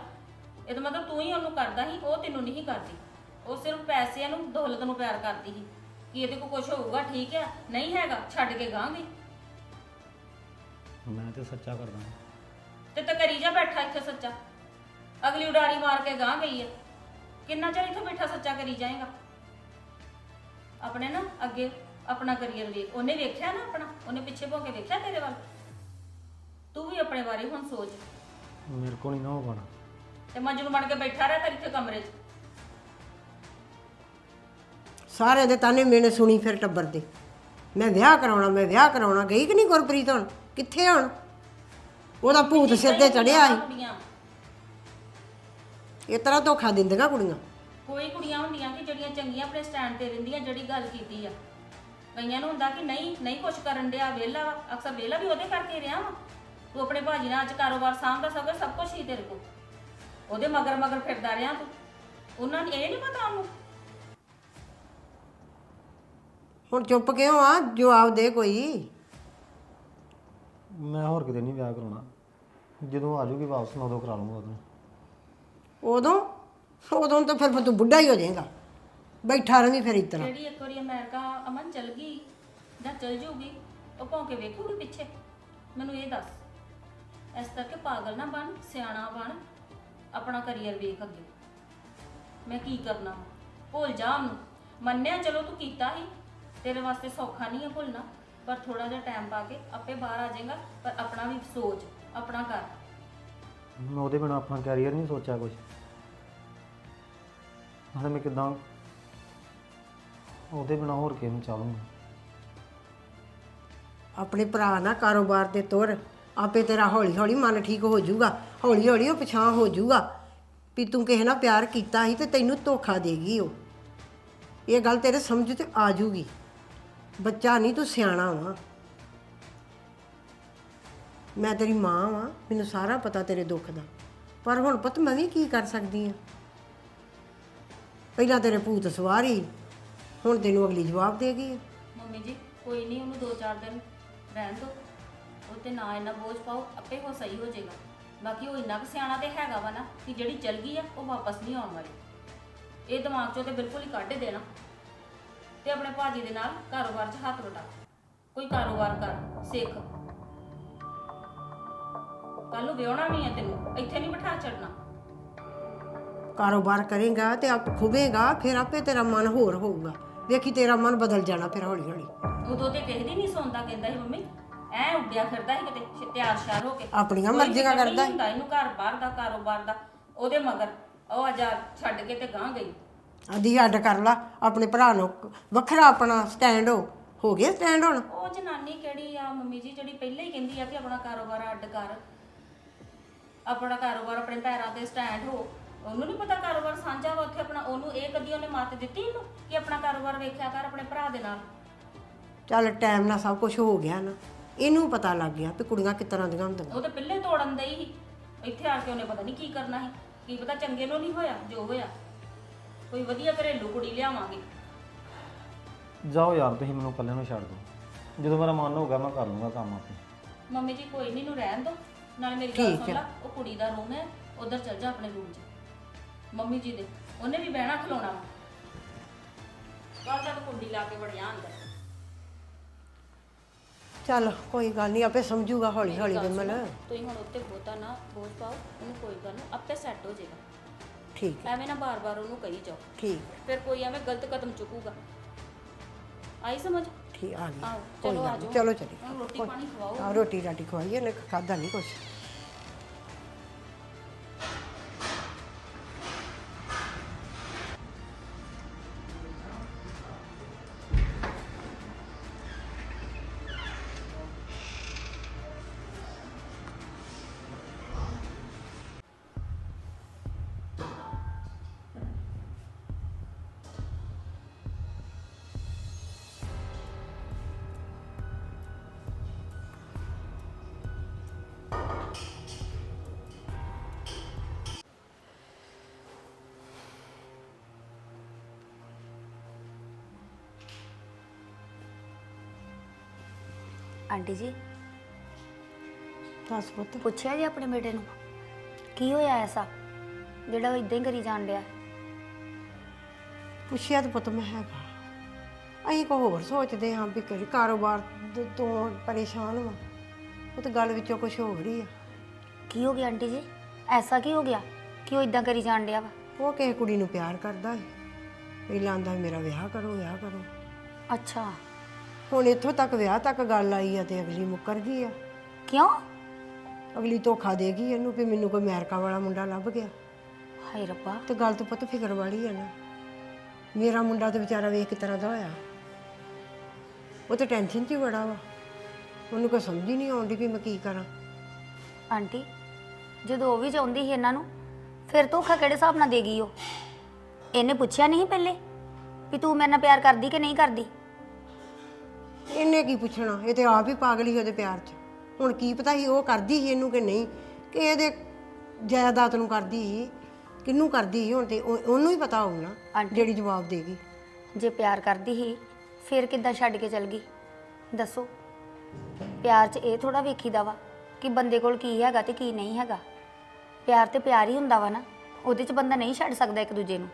ਇਹਦਾ ਮਤਲਬ ਤੂੰ ਹੀ ਉਹਨੂੰ ਕਰਦਾ ਸੀ ਉਹ ਤੈਨੂੰ ਨਹੀਂ ਕਰਦੀ। ਉਹ ਸਿਰਫ ਪੈਸਿਆਂ ਨੂੰ ਦੌਲਤ ਨੂੰ ਪਿਆਰ ਕਰਦੀ ਸੀ ਕਿ ਇਹਦੇ ਕੋਲ ਕੁਝ ਹੋਊਗਾ ਠੀਕ ਆ ਨਹੀਂ ਹੈਗਾ ਛੱਡ ਕੇ ਗਾਂਗੀ ਮੈਂ ਤੇ ਸੱਚਾ ਕਰਦਾ ਤੇ ਤੇ ਕਰੀ ਜਾ ਬੈਠਾ ਇੱਥੇ ਸੱਚਾ। ਅਗਲੀ ਉਡਾਰੀ ਮਾਰ ਕੇ ਗਾਂ ਗਈ ਹੈ ਕਿੰਨਾ ਚਿਰ ਇੱਥੇ ਬੈਠਾ ਸੱਚਾ ਕਰੀ ਜਾਏਗਾ? ਆਪਣੇ ਨਾ ਅੱਗੇ ਆਪਣਾ ਕਰੀਅਰ ਵੇਖ ਉਹਨੇ ਵੇਖਿਆ ਨਾ ਆਪਣਾ? ਉਹਨੇ ਪਿੱਛੇ ਭੋ ਕੇ ਵੇਖਿਆ ਤੇਰੇ ਵੱਲ? ਤੂੰ ਵੀ ਆਪਣੇ ਬਾਰੇ ਹੁਣ ਸੋਚ। ਮੇਰੇ ਕੋਲ ਨਹੀਂ ਨਾ ਹੋ ਪਾਣਾ ਤੇ ਮਜਨੂ ਬਣ ਕੇ ਬੈਠਾ ਰਹਿ ਕਰ ਇੱਥੇ ਕਮਰੇ 'ਚ। ਸਾਰੇ ਦੇ ਤਾਨੇ ਮੇਨੇ ਸੁਣੀ ਫਿਰ ਟੱਬਰ ਦੇ। ਮੈਂ ਵਿਆਹ ਕਰਾਉਣਾ ਮੈਂ ਵਿਆਹ ਕਰਾਉਣਾ ਗਈ ਕਿ ਨਹੀਂ ਗੁਰਪ੍ਰੀਤ ਹੁਣ? ਕਿੱਥੇ ਹੁਣ? ਉਹਦਾ ਭੂਤ ਸਿਰ ਤੇ ਚੜਿਆ ਸੀ। ਕੁੜੀਆਂ। ਇਸ ਤਰ੍ਹਾਂ ਧੋਖਾ ਦਿੰਦੀਆਂ ਕੁੜੀਆਂ। ਕੋਈ ਕੁੜੀਆਂ ਹੁੰਦੀਆਂ ਕਿ ਜਿਹੜੀਆਂ ਚੰਗੀਆਂ ਆਪਣੇ ਸਟੈਂਡ ਤੇ ਰਹਿੰਦੀਆਂ ਜਿਹੜੀ ਗੱਲ ਕੀਤੀ ਆ। ਕਈਆਂ ਨੂੰ ਹੁੰਦਾ ਕਿ ਨਹੀਂ ਨਹੀਂ ਕੁਛ ਕਰਨ ਡਿਆ ਵਿਹਲਾ ਵਾ। ਅਕਸਰ ਵਿਹਲਾ ਵੀ ਉਹਦੇ ਕਰਕੇ ਰਿਹਾ ਵਾ। ਤੂੰ ਆਪਣੇ ਭਾਜੀ ਨਾਲ ਅੱਜ ਕਾਰੋਬਾਰ ਸਾਂਭਦਾ ਸਭ ਕੁਛ ਸਭ ਕੁਝ ਹੀ ਤੇਰੇ ਕੋਲ। ਉਹਦੇ ਮਗਰ ਮਗਰ ਫਿਰਦਾ ਰਿਹਾ ਤੂੰ। ਉਹਨਾਂ ਨੂੰ ਇਹ ਨਹੀਂ ਪਤਾ ਉਹਨੂੰ? ਹੁਣ ਚੁੱਪ ਕਿਉਂ ਆ? ਜਵਾਬ ਦੇ ਕੋਈ। ਮੈਂ ਹੋਰ ਕਿਤੇ ਨਹੀਂ ਵਿਆਹ ਕਰਾਉਣਾ। ਜਦੋਂ ਆ ਜਾਊਗੀ ਵਾਪਸ ਮੈਂ ਉਦੋਂ ਕਰਾ ਲੂੰਗਾ ਉਦੋਂ ਉਦੋਂ? ਉਦੋਂ ਤਾਂ ਫਿਰ ਤੂੰ ਬੁੱਢਾ ਹੀ ਹੋ ਜਾਏਗਾ। ਬੈਠਾ ਰਵੀਂ ਫਿਰ ਇਸ ਤਰ੍ਹਾਂ। ਜਿਹੜੀ ਇੱਕ ਵਾਰੀ ਅਮਰੀਕਾ ਅਮਨ ਚਲ ਗਈ ਜਾਂ ਚਲ ਜੂਗੀ ਉਹ ਭੌਂ ਕੇ ਵੇਖੂਗੀ ਪਿੱਛੇ। ਮੈਨੂੰ ਇਹ ਦੱਸ ਇਸ ਕਰਕੇ ਪਾਗਲ ਨਾ ਬਣ ਸਿਆਣਾ ਬਣ ਆਪਣਾ ਕਰੀਅਰ ਵੇਖ ਅੱਗੇ। ਮੈਂ ਕੀ ਕਰਨਾ? ਵਾ? ਭੁੱਲ ਜਾ ਉਹਨੂੰ। ਮੰਨਿਆ ਚਲੋ ਤੂੰ ਕੀਤਾ ਹੀ ਤੇਰੇ ਵਾਸਤੇ ਸੌਖਾ ਨਹੀਂ ਹੈ ਭੁੱਲਣਾ ਪਰ ਥੋੜਾ ਜਿਹਾ ਟਾਈਮ ਪਾ ਕੇ ਆਪੇ ਬਾਹਰ ਆ ਜਾਏਗਾ ਪਰ ਆਪਣਾ ਵੀ ਸੋਚ ਆਪਣਾ ਕਰ। ਮੈਂ ਉਹਦੇ ਬਿਨਾਂ ਆਪਣਾ ਕੈਰੀਅਰ ਨਹੀਂ ਸੋਚਿਆ ਕੁਝ ਹਾਂ ਮੈਂ ਕਿਦਾਂ ਉਹਦੇ ਬਿਨਾਂ ਹੋਰ ਕਿਸ ਨੂੰ ਆਪਣੇ ਭਰਾ ਨਾ ਕਾਰੋਬਾਰ ਦੇ ਤੁਰ, ਆਪੇ ਤੇਰਾ ਹੌਲੀ ਹੌਲੀ ਮਨ ਠੀਕ ਹੋ ਜਾਊਗਾ। ਹੌਲੀ ਹੌਲੀ ਉਹ ਪਛਾਣ ਹੋ ਜਾਊਗਾ। ਵੀ ਤੂੰ ਕਿਸੇ ਨਾਲ ਪਿਆਰ ਕੀਤਾ ਸੀ ਤੇ ਤੈਨੂੰ ਧੋਖਾ ਦੇਗੀ ਉਹ। ਇਹ ਗੱਲ ਤੇਰੇ ਸਮਝ ਤੇ ਆ ਜਾਊਗੀ। ਬੱਚਾ ਨਹੀਂ ਤੂੰ ਸਿਆਣਾ ਵਾ। ਮੈਂ ਤੇਰੀ ਮਾਂ ਵਾਂ, ਮੈਨੂੰ ਸਾਰਾ ਪਤਾ ਤੇਰੇ ਦੁੱਖ ਦਾ। ਪਰ ਹੁਣ ਪੁੱਤ ਮੈਂ ਵੀ ਕੀ ਕਰ ਸਕਦੀ ਆ? ਪਹਿਲਾਂ ਤੇਰੇ ਭੂਤ ਸਵਾਰੀ ਹੁਣ ਤੈਨੂੰ ਅਗਲੀ ਜਵਾਬ ਦੇਗੀ। ਆ ਮੰਮੀ ਜੀ ਕੋਈ ਨਹੀਂ ਉਹਨੂੰ 2-4 ਦਿਨ ਰਹਿਣ ਦਿਓ ਉਹ ਤੇ ਨਾ ਇੰਨਾ ਬੋਝ ਪਾਓ ਆਪੇ ਹੋ ਸਹੀ ਹੋ ਜਾਏਗਾ। ਬਾਕੀ ਉਹ ਇੰਨਾ ਕੁ ਸਿਆਣਾ ਤੇ ਹੈਗਾ ਵਾ ਨਾ ਕਿ ਜਿਹੜੀ ਚਲ ਗਈ ਆ ਉਹ ਵਾਪਸ ਨਹੀਂ ਆਉਣ ਵਾਲੀ। ਇਹ ਦਿਮਾਗ ਚੋਂ ਤੇ ਬਿਲਕੁਲ ਹੀ ਕੱਢ ਦੇਣਾ। ਤੇ ਆਪਣੇ ਭਾਜੀ ਦੇ ਨਾਲ ਕਾਰੋਬਾਰ 'ਚ ਹੱਥ ਵਟਾ। ਕੋਈ ਕਾਰੋਬਾਰ ਕਰ ਸਿੱਖ। ਕੱਲ ਨੂੰ ਵਿਆਹਣਾ ਵੀ ਹੈ ਤੈਨੂੰ ਇੱਥੇ ਨਹੀਂ ਬਿਠਾ ਛੱਡਣਾ ਕਾਰੋਬਾਰ ਕਰੇਗਾ ਤੇ ਆਪ ਖੁਬੇਗਾ ਫਿਰ ਆਪੇ ਤੇਰਾ ਮਨ ਹੋਰ ਹੋਊਗਾ। ਵੇਖੀ ਤੇਰਾ ਮਨ ਬਦਲ ਜਾਣਾ ਫਿਰ ਹੌਲੀ ਹੌਲੀ। ਉਦੋਂ ਤੇ ਕਿਸੇ ਦੀ ਨਹੀਂ ਸੁਣਦਾ ਕਹਿੰਦਾ ਸੀ ਮੰਮੀ ਐ ਉੱਡਿਆ ਫਿਰਦਾ ਸੀ ਕਿਤੇ ਸ਼- ਤਿਆਰ ਸ਼ਾਰ ਹੋ ਕੇ। ਆਪਣੀਆਂ ਕੋਈ ਮਰਜ਼ੀਆਂ ਫਿਕਰ ਨਹੀਂ ਕਰਦਾ ਸੀ। ਹੁੰਦਾ ਇਹਨੂੰ ਘਰ ਬਾਹਰ ਦਾ ਕਾਰੋਬਾਰ ਦਾ ਉਹਦੇ ਮਗਰ। ਉਹ ਆਜ਼ਾਦ ਛੱਡ ਕੇ ਤੇ ਗਾਂ ਗਈ। ਆਦੀ ਅੱਡ ਕਰ ਲਾ ਆਪਣੇ ਭਰਾ ਨੂੰ ਵੱਖਰਾ ਆਪਣਾ ਸਟੈਂਡ ਹੋ। ਹੋ ਗਿਆ ਸਟੈਂਡ ਹੁਣ? ਉਹ ਜਨਾਨੀ ਕਿਹੜੀ ਆ ਮੰਮੀ ਜੀ ਜਿਹੜੀ ਪਹਿਲਾਂ ਹੀ ਕਹਿੰਦੀ ਆ ਕਿ ਆਪਣਾ ਕਾਰੋਬਾਰ ਅੱਡ ਕਰ। ਆਪਣਾ ਕਾਰੋਬਾਰ ਆਪਣੇ ਪੈਰਾਂ ਤੇ ਸਟੈਂਡ ਹੋ। ਉਹਨੂੰ ਨਹੀਂ ਪਤਾ ਕਾਰੋਬਾਰ ਸਾਂਝਾ ਵਾ ਉੱਥੇ ਆਪਣਾ ਉਹਨੂੰ ਇਹ ਕਦੀ ਉਹਨੇ ਮੱਤ ਦਿੱਤੀ ਇਹਨੂੰ ਕਿ ਆਪਣਾ ਕਾਰੋਬਾਰ ਵੇਖਿਆ ਕਰ ਆਪਣੇ ਭਰਾ ਦੇ ਨਾਲ? ਚੱਲ ਟਾਈਮ ਨਾਲ ਸਭ ਕੁਝ ਹੋ ਗਿਆ ਨਾ। ਇਹਨੂੰ ਪਤਾ ਲੱਗ ਗਿਆ ਵੀ ਕੁੜੀਆਂ ਕਿਸ ਤਰ੍ਹਾਂ ਦੀਆਂ ਹੁੰਦੀਆਂ। ਉਹ ਤਾਂ ਪਹਿਲੇ ਤੋੜਨ ਦੇ ਹੀ ਇੱਥੇ ਆ ਕੇ ਉਹਨੇ ਪਤਾ ਨਹੀਂ ਕੀ ਕਰਨਾ ਸੀ। ਕੀ ਪਤਾ ਚੰਗੇ ਨੂੰ ਨਹੀਂ ਹੋਇਆ ਜੋ ਹੋਇਆ। ਕੋਈ ਵਧੀਆ ਘਰੇਲੂ ਕੁੜੀ ਲਿਆਵਾਂਗੇ। ਜਾਓ ਯਾਰ ਤੁਸੀਂ ਮੈਨੂੰ ਇਕੱਲੇ ਨੂੰ ਛੱਡ ਦਿਓ। ਜਦੋਂ ਮੇਰਾ ਮਨ ਹੋਊਗਾ ਮੈਂ ਕਰ ਲੂੰਗਾ ਕੰਮ ਆਪੇ। ਮੰਮੀ ਜੀ ਕੋਈ ਨਹੀਂ ਨੂੰ ਰਹਿਣ ਦੋ ਨਾਲ ਮੇਰੀ ਗੱਲ ਸੁਣ ਲੈ। ਉਹ ਕੁੜੀ ਦਾ ਰੂਮ ਹੈ। ਉਧਰ ਚੱਲ ਜਾ ਆਪਣੇ ਰੂਮ 'ਚ। ਮੰਮੀ ਜੀ ਦੇ ਉਹਨੇ ਵੀ ਬਹਿਣਾ ਖਲੋਣਾ ਕੱਲ ਤੱਕ ਕੁੰਡੀ ਲਾ ਕੇ ਵੜਿਆ ਅੰਦਰ ਚੱਲ ਕੋਈ ਗੱਲ ਨਹੀਂ ਆਪੇ ਸਮਝੂਗਾ ਹੌਲੀ ਹੌਲੀ ਵਿਮਲ। ਤੁਸੀਂ ਹੁਣ ਉੱਤੇ ਬਹੁਤਾ ਨਾ ਬੋਝ ਪਾਓ ਉਹਨੂੰ ਕੋਈ ਗੱਲ ਨਹੀਂ ਆਪੇ ਸੈੱਟ ਹੋ ਜਾਏਗਾ ਠੀਕ ਹੈ। ਐਵੇਂ ਨਾ ਬਾਰ-ਬਾਰ ਉਹਨੂੰ ਕਹੀ ਜਾਓ। ਠੀਕ ਫਿਰ ਕੋਈ ਐਵੇਂ ਗਲਤ ਕਦਮ ਚੁੱਕੂਗਾ। ਆਈ ਸਮਝ? ਠੀਕ ਆ ਗਈ। ਕੋਈ ਚਲੋ ਗੱਲ ਆ ਨੀ, ਜਾਓ। ਚਲੋ ਚਲੀ ਰੋਟੀ ਪਾਣੀ ਖਵਾਓ। ਰੋਟੀ ਰਾਟੀ ਖਵਾਈਏ ਨੇ ਖਾਦਾ ਨਹੀਂ ਕੁਛ। ਆਂਟੀ ਜੀ। ਦੱਸ ਪੁੱਤ। ਪੁੱਛਿਆ ਜੀ ਆਪਣੇ ਬੇਟੇ ਨੂੰ ਕੀ ਹੋਇਆ ਐਸਾ? ਜਿਹੜਾ ਉਹ ਇਦਾਂ ਹੀ ਕਰੀ ਜਾਣ ਡਿਆ। ਪੁੱਛਿਆ ਤਾਂ ਪੁੱਤ ਮੈਂ ਹੈਗਾ। ਅਸੀਂ ਕੋ ਹੋਰ ਸੋਚਦੇ ਹਾਂ ਵੀ ਕਿਹੜੀ ਕਾਰੋਬਾਰ ਦ- ਤੋਂ ਪਰੇਸ਼ਾਨ ਹਾਂ ਉਹ ਤਾਂ ਗੱਲ ਵਿੱਚੋਂ ਕੁਝ ਹੋ ਰਹੀ ਆ। ਕੀ ਹੋ ਗਿਆ ਆਂਟੀ ਜੀ? ਐਸਾ ਕੀ ਹੋ ਗਿਆ? ਕਿ ਉਹ ਇਦਾਂ ਕਰੀ ਜਾਣ ਡਿਆ ਵਾ? ਉਹ ਕਿਸੇ ਕੁੜੀ ਨੂੰ ਪਿਆਰ ਕਰਦਾ ਹੈ ਪਹਿਲਾਂ ਆਂਦਾ ਮੇਰਾ ਵਿਆਹ ਕਰੋ ਵਿਆਹ ਕਰੋ। ਅੱਛਾ। ਹੁਣ ਇੱਥੋਂ ਤੱਕ ਵਿਆਹ ਤੱਕ ਗੱਲ ਆਈ ਆ ਤੇ ਅਗਲੀ ਮੁੱਕਰ ਗਈ ਆ। ਕਿਉਂ? ਅਗਲੀ ਧੋਖਾ ਦੇਗੀ ਇਹਨੂੰ ਵੀ ਮੈਨੂੰ ਕੋਈ ਅਮਰੀਕਾ ਵਾਲਾ ਮੁੰਡਾ ਲੱਭ ਗਿਆ। ਹਾਏ ਰੱਬਾ। ਤੇ ਗੱਲ ਤਾਂ ਪੁੱਤ ਫਿਕਰ ਵਾਲੀ ਆ ਨਾ। ਮੇਰਾ ਮੁੰਡਾ ਤੇ ਵਿਚਾਰਾ ਵੇਖ ਕਿਸ ਤਰ੍ਹਾਂ ਦਾ ਹੋਇਆ। ਉਹ ਤੇ ਟੈਨਸ਼ਨ 'ਚ ਹੀ ਬੜਾ ਵਾ। ਉਹਨੂੰ ਕੋਈ ਸਮਝ ਹੀ ਨਹੀਂ ਆਉਂਦੀ ਵੀ ਮੈਂ ਕੀ ਕਰਾਂ। ਆਂਟੀ ਜਦੋਂ ਉਹ ਵੀ ਚਾਹੁੰਦੀ ਸੀ ਇਹਨਾਂ ਨੂੰ ਫਿਰ ਧੋਖਾ ਕਿਹੜੇ ਹਿਸਾਬ ਨਾਲ ਦੇਗੀ ਉਹ? ਇਹਨੇ ਪੁੱਛਿਆ ਨਹੀਂ ਪਹਿਲੇ ਵੀ ਤੂੰ ਮੇਰੇ ਨਾਲ ਪਿਆਰ ਕਰਦੀ ਕਿ ਨਹੀਂ ਕਰਦੀ? ਇਹਨੇ ਕੀ ਪੁੱਛਣਾ? ਇਹ ਤੇ ਆਪ ਹੀ ਪਾਗਲ ਹੀ ਉਹਦੇ ਪਿਆਰ 'ਚ। ਹੁਣ ਕੀ ਪਤਾ ਸੀ ਉਹ ਕਰਦੀ ਸੀ ਇਹਨੂੰ ਕਿ ਨਹੀਂ? ਕਿ ਇਹਦੇ ਜਾਇਦਾਦ ਨੂੰ ਕਰਦੀ ਸੀ। ਕਿਹਨੂੰ ਕਰਦੀ ਸੀ? ਹੁਣ ਤੇ ਉਹ- ਉਹਨੂੰ ਹੀ ਪਤਾ ਹੋਊ ਨਾ ਆਂਟੀ। ਜਿਹੜੀ ਜਵਾਬ ਦੇਗੀ। ਜੇ ਪਿਆਰ ਕਰਦੀ ਸੀ ਫਿਰ ਕਿੱਦਾਂ ਛੱਡ ਕੇ ਚਲ ਗਈ? ਦੱਸੋ। ਪਿਆਰ 'ਚ ਇਹ ਥੋੜਾ ਵੇਖੀਦਾ ਵਾ ਕਿ ਬੰਦੇ ਕੋਲ ਕੀ ਹੈਗਾ ਤੇ ਕੀ ਨਹੀਂ ਹੈਗਾ। ਪਿਆਰ ਤੇ ਪਿਆਰ ਹੀ ਹੁੰਦਾ ਵਾ ਨਾ। ਉਹਦੇ 'ਚ ਬੰਦਾ ਨਹੀਂ ਛੱਡ ਸਕਦਾ ਇੱਕ ਦੂਜੇ ਨੂੰ।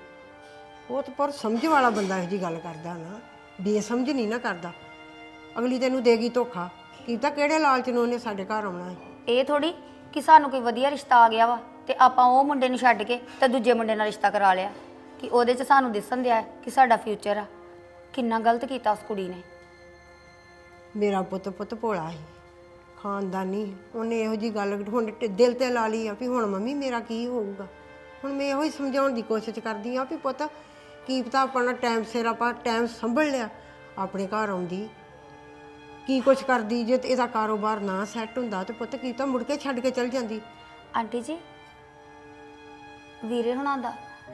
ਉਹ ਤਾਂ ਪਰ ਸਮਝ ਵਾਲਾ ਬੰਦਾ ਇਹੋ ਜੀ ਗੱਲ ਕਰਦਾ ਨਾ। ਬੇਸਮਝ ਨਹੀਂ ਨਾ ਕਰਦਾ। ਅਗਲੀ ਤੈਨੂੰ ਦੇਗੀ ਧੋਖਾ। ਕੀਤਾ ਕਿਹੜੇ ਲਾਲਚ ਨੂੰ ਉਹਨੇ ਸਾਡੇ ਘਰ ਆਉਣਾ ਹੈ? ਇਹ ਥੋੜੀ ਕਿ ਸਾਨੂੰ ਕੋਈ ਵਧੀਆ ਰਿਸ਼ਤਾ ਆ ਗਿਆ ਵਾ ਤੇ ਆਪਾਂ ਉਹ ਮੁੰਡੇ ਨੂੰ ਛੱਡ ਕੇ ਤੇ ਦੂਜੇ ਮੁੰਡੇ ਨਾਲ ਰਿਸ਼ਤਾ ਕਰਾ ਲਿਆ। ਕਿ ਉਹਦੇ 'ਚ ਸਾਨੂੰ ਦਿਸਣ ਦਿਆ ਕਿ ਸਾਡਾ ਫਿਊਚਰ ਆ। ਕਿੰਨਾ ਗਲਤ ਕੀਤਾ ਉਸ ਕੁੜੀ ਨੇ। ਮੇਰਾ ਪੁੱਤ ਪੁੱਤ ਭੋਲਾ ਸੀ। ਖਾਨਦਾਨੀ। ਉਹਨੇ ਇਹੋ ਜੀ ਗੱਲ ਹੁਣ ਟ- ਦਿਲ ਤੇ ਲਾ ਲਈ ਆ ਵੀ ਹੁਣ ਮੰਮੀ ਮੇਰਾ ਕੀ ਹੋਊਗਾ? ਹੁਣ ਮੈਂ ਇਹੋ ਹੀ ਸਮਝਾਉਣ ਦੀ ਕੋਸ਼ਿਸ਼ ਕਰਦੀ ਆ ਵੀ ਪੁੱਤ ਕੀ ਪਤਾ ਆਪਣਾ ਟਾਈਮ ਸਿਰ ਆਪਾਂ ਟਾਈਮ ਸੰਭਲ ਲਿਆ। ਆਪਣੇ ਘਰ ਆਉਂਦੀ ਕੀ ਕੁਛ ਕਰਦੀ ਜੇ ਤੇ ਇਹਦਾ ਕਾਰੋਬਾਰ ਨਾ ਸੈੱਟ ਹੁੰਦਾ ਤੇ ਪੁੱਤ ਕੀ ਤਾਂ ਮੁੜ ਕੇ ਛੱਡ ਕੇ ਚਲ ਜਾਂਦੀ। ਆਂਟੀ ਜੀ ਵੀਰੇ ਹੁਣਾਂ ਦਾ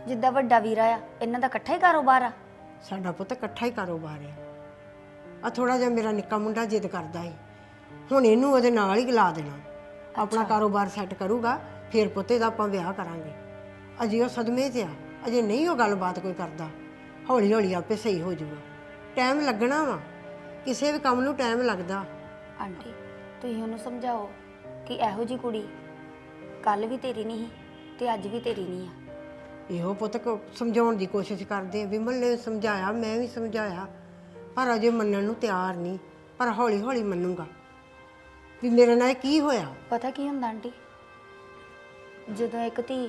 ਜਿੱਦਾਂ ਵੱਡਾ ਵੀਰਾ ਆ ਇਹਨਾਂ ਦਾ ਇਕੱਠਾ ਹੀ ਕਾਰੋਬਾਰ ਆ? ਸਾਡਾ ਪੁੱਤ ਇਕੱਠਾ ਹੀ ਕਾਰੋਬਾਰ ਹੈ ਆ ਥੋੜਾ ਜਿਹਾ ਮੇਰਾ ਨਿੱਕਾ ਮੁੰਡਾ ਜਿੱਦ ਕਰਦਾ ਹੈ ਹੁਣ ਇਹਨੂੰ ਉਹਦੇ ਨਾਲ ਹੀ ਲਾ ਦੇਣਾ। ਆਪਣਾ ਕਾਰੋਬਾਰ ਸੈੱਟ ਕਰੂਗਾ ਫਿਰ ਪੁੱਤੇ ਦਾ ਆਪਾਂ ਵਿਆਹ ਕਰਾਂਗੇ। ਅਜੇ ਉਹ ਸਦਮੇ 'ਚ ਆ ਅਜੇ ਨਹੀਂ ਉਹ ਗੱਲਬਾਤ ਕੋਈ ਕਰਦਾ। ਹੌਲੀ ਹੌਲੀ ਆਪੇ ਸਹੀ ਹੋ ਜਾਊਗਾ। ਟਾਈਮ ਲੱਗਣਾ ਵਾ। ਕਿਸੇ ਵੀ ਕੰਮ ਨੂੰ ਟਾਈਮ ਲੱਗਦਾ। ਆਂਟੀ ਤੁਸੀਂ ਉਹਨੂੰ ਸਮਝਾਓ ਕਿ ਇਹੋ ਜੀ ਕੁੜੀ ਕੱਲ ਵੀ ਤੇਰੀ ਨਹੀਂ ਸੀ ਤੇ ਅੱਜ ਵੀ ਤੇਰੀ ਨਹੀਂ ਆ। ਇਹੋ ਪੁੱਤ ਕੋ ਸਮਝਾਉਣ ਦੀ ਕੋਸ਼ਿਸ਼ ਕਰਦੇ ਆ। ਵਿਮਲ ਨੇ ਸਮਝਾਇਆ ਮੈਂ ਵੀ ਸਮਝਾਇਆ ਪਰ ਅਜੇ ਮੰਨਣ ਨੂੰ ਤਿਆਰ ਨਹੀਂ ਪਰ ਹੌਲੀ ਹੌਲੀ ਮੰਨੂਗਾ। ਵੀ ਮੇਰੇ ਨਾਲ ਇਹ ਕੀ ਹੋਇਆ? ਪਤਾ ਕੀ ਹੁੰਦਾ ਆਂਟੀ? ਜਦੋਂ ਇੱਕ ਧੀ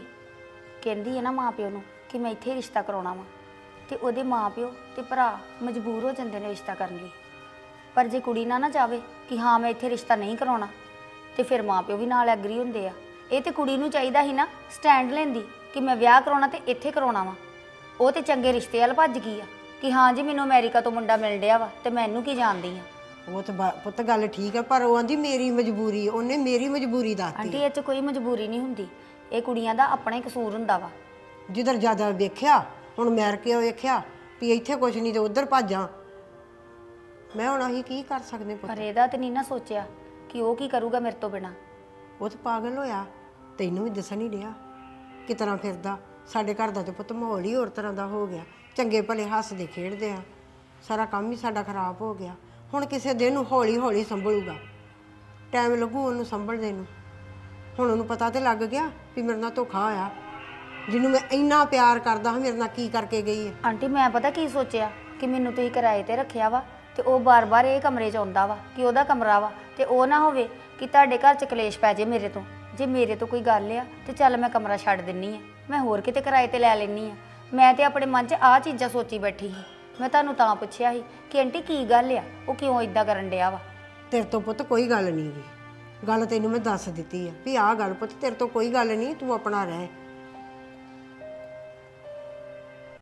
ਕਹਿੰਦੀ ਹੈ ਨਾ ਮਾਪਿਓ ਨੂੰ ਕਿ ਮੈਂ ਇੱਥੇ ਰਿਸ਼ਤਾ ਕਰਾਉਣਾ ਵਾ ਤੇ ਉਹਦੇ ਮਾਪਿਓ ਤੇ ਭਰਾ ਮਜਬੂਰ ਹੋ ਜਾਂਦੇ ਨੇ ਰਿਸ਼ਤਾ ਕਰਨ ਲਈ। ਪਰ ਜੇ ਕੁੜੀ ਨਾ ਨਾ ਚਾਵੇ ਕਿ ਹਾਂ ਮੈਂ ਇੱਥੇ ਰਿਸ਼ਤਾ ਨਹੀਂ ਕਰਾਉਣਾ ਤੇ ਫਿਰ ਮਾਪਿਓ ਵੀ ਨਾਲ ਐਗਰੀ ਹੁੰਦੇ ਆ। ਇਹ ਤੇ ਕੁੜੀ ਨੂੰ ਚਾਹੀਦਾ ਸੀ ਨਾ ਸਟੈਂਡ ਲੈਂਦੀ ਕਿ ਮੈਂ ਵਿਆਹ ਕਰਾਉਣਾ ਤੇ ਇੱਥੇ ਕਰਾਉਣਾ ਵਾ। ਉਹ ਤੇ ਚੰਗੇ ਰਿਸ਼ਤੇ ਵੱਲ ਭੱਜ ਗਈ ਆ ਕਿ ਹਾਂ ਜੀ ਮੈਨੂੰ ਅਮਰੀਕਾ ਤੋਂ ਮੁੰਡਾ ਮਿਲ ਡਿਆ ਵਾ ਤੇ ਮੈਂ ਇਹਨੂੰ ਕੀ ਜਾਣਦੀ ਆ। ਉਹ ਤਾਂ ਬਾ- ਪੁੱਤ ਗੱਲ ਠੀਕ ਹੈ ਪਰ ਉਹ ਆਂਦੀ ਮੇਰੀ ਮਜਬੂਰੀ ਉਹਨੇ ਮੇਰੀ ਮਜਬੂਰੀ ਦੱਸਤੀ। ਆਂਟੀ ਇਹ 'ਚ ਕੋਈ ਮਜਬੂਰੀ ਨਹੀਂ ਹੁੰਦੀ। ਇਹ ਕੁੜੀਆਂ ਦਾ ਆਪਣਾ ਹੀ ਕਸੂਰ ਹੁੰਦਾ ਵਾ। ਜਿੱਧਰ ਜ਼ਿਆਦਾ ਵੇਖਿਆ ਹੁਣ ਮੈਰ ਕੇ ਵੇਖਿਆ ਵੀ ਇੱਥੇ ਕੁਝ ਨਹੀਂ ਤੇ ਉਧਰ ਭੱਜਾਂ ਮੈਂ ਹੁਣ ਅਸੀਂ ਕੀ ਕਰ ਸਕਦੇ ਪੁੱਤ? ਪਰ ਇਹਦਾ ਤੇ ਨਹੀਂ ਨਾ ਸੋਚਿਆ ਕਿ ਉਹ ਕੀ ਕਰੂਗਾ ਮੇਰੇ ਤੋਂ ਬਿਨਾ। ਉਹ ਤਾਂ ਪਾਗਲ ਹੋਇਆ। ਤੈਨੂੰ ਵੀ ਦਿਸਣ ਨਹੀਂ ਰਿਹਾ ਕਿ ਤਰ੍ਹਾਂ ਫਿਰਦਾ। ਸਾਡੇ ਘਰ ਦਾ ਤੇ ਪੁੱਤ ਮਾਹੌਲ ਹੀ ਹੋਰ ਤਰ੍ਹਾਂ ਦਾ ਹੋ ਗਿਆ। ਚੰਗੇ ਭਲੇ ਹੱਸਦੇ ਖੇਡਦੇ ਆ। ਸਾਰਾ ਕੰਮ ਹੀ ਸਾਡਾ ਖਰਾਬ ਹੋ ਗਿਆ। ਹੁਣ ਕਿਸੇ ਦਿਨ ਨੂੰ ਹੌਲੀ ਹੌਲੀ ਸੰਭਲੂਗਾ। ਟਾਈਮ ਲੱਗੂ ਉਹਨੂੰ ਸੰਭਲਦੇ ਨੂੰ। ਹੁਣ ਉਹਨੂੰ ਪਤਾ ਤੇ ਲੱਗ ਗਿਆ ਵੀ ਮੇਰੇ ਨਾਲ ਧੋਖਾ ਹੋਇਆ। ਜਿਹਨੂੰ ਮੈਂ ਇੰਨਾ ਪਿਆਰ ਕਰਦਾ ਹਾਂ ਮੇਰੇ ਨਾਲ ਕੀ ਕਰਕੇ ਗਈ ਹੈ? ਆਂਟੀ ਮੈਂ ਪਤਾ ਕੀ ਸੋਚਿਆ? ਕਿ ਮੈਨੂੰ ਤੁਸੀਂ ਕਿਰਾਏ ਤੇ ਰੱਖਿਆ ਵਾ। ਤੇ ਉਹ ਬਾਰ-ਬਾਰ ਇਹ ਕਮਰੇ 'ਚ ਆਉਂਦਾ ਵਾ ਕਿ ਉਹਦਾ ਕਮਰਾ ਵਾ ਤੇ ਉਹ ਨਾ ਹੋਵੇ ਕਿ ਤੁਹਾਡੇ ਘਰ 'ਚ ਕਲੇਸ਼ ਪੈ ਜੇ ਮੇਰੇ ਤੋਂ। ਜੇ ਮੇਰੇ ਤੋਂ ਕੋਈ ਗੱਲ ਆ ਤੇ ਚੱਲ ਮੈਂ ਕਮਰਾ ਛੱਡ ਦਿੰਨੀ ਆ। ਮੈਂ ਹੋਰ ਕਿਤੇ ਕਿਰਾਏ ਤੇ ਲੈ ਲੈਣੀ ਆ। ਮੈਂ ਤੇ ਆਪਣੇ ਮਨ 'ਚ ਆਹ ਚੀਜ਼ਾਂ ਸੋਚੀ ਬੈਠੀ ਸੀ। ਮੈਂ ਤੁਹਾਨੂੰ ਤਾਂ ਪੁੱਛਿਆ ਸੀ ਕਿ ਆਂਟੀ ਕੀ ਗੱਲ ਆ? ਉਹ ਕਿਉਂ ਇਦਾਂ ਕਰਨ ਡਿਆ ਵਾ? ਤੇਰੇ ਤੋਂ ਪੁੱਤ ਕੋਈ ਗੱਲ ਨਹੀਂ ਗਈ ਗੱਲ ਤੈਨੂੰ ਮੈਂ ਦੱਸ ਦਿੱਤੀ ਆ ਵੀ ਆਹ ਗੱਲ ਪੁੱਤ ਤੇਰੇ ਤੋਂ ਕੋਈ ਗੱਲ ਨਹੀਂ ਤੂੰ ਆਪਣਾ ਰਹਿ।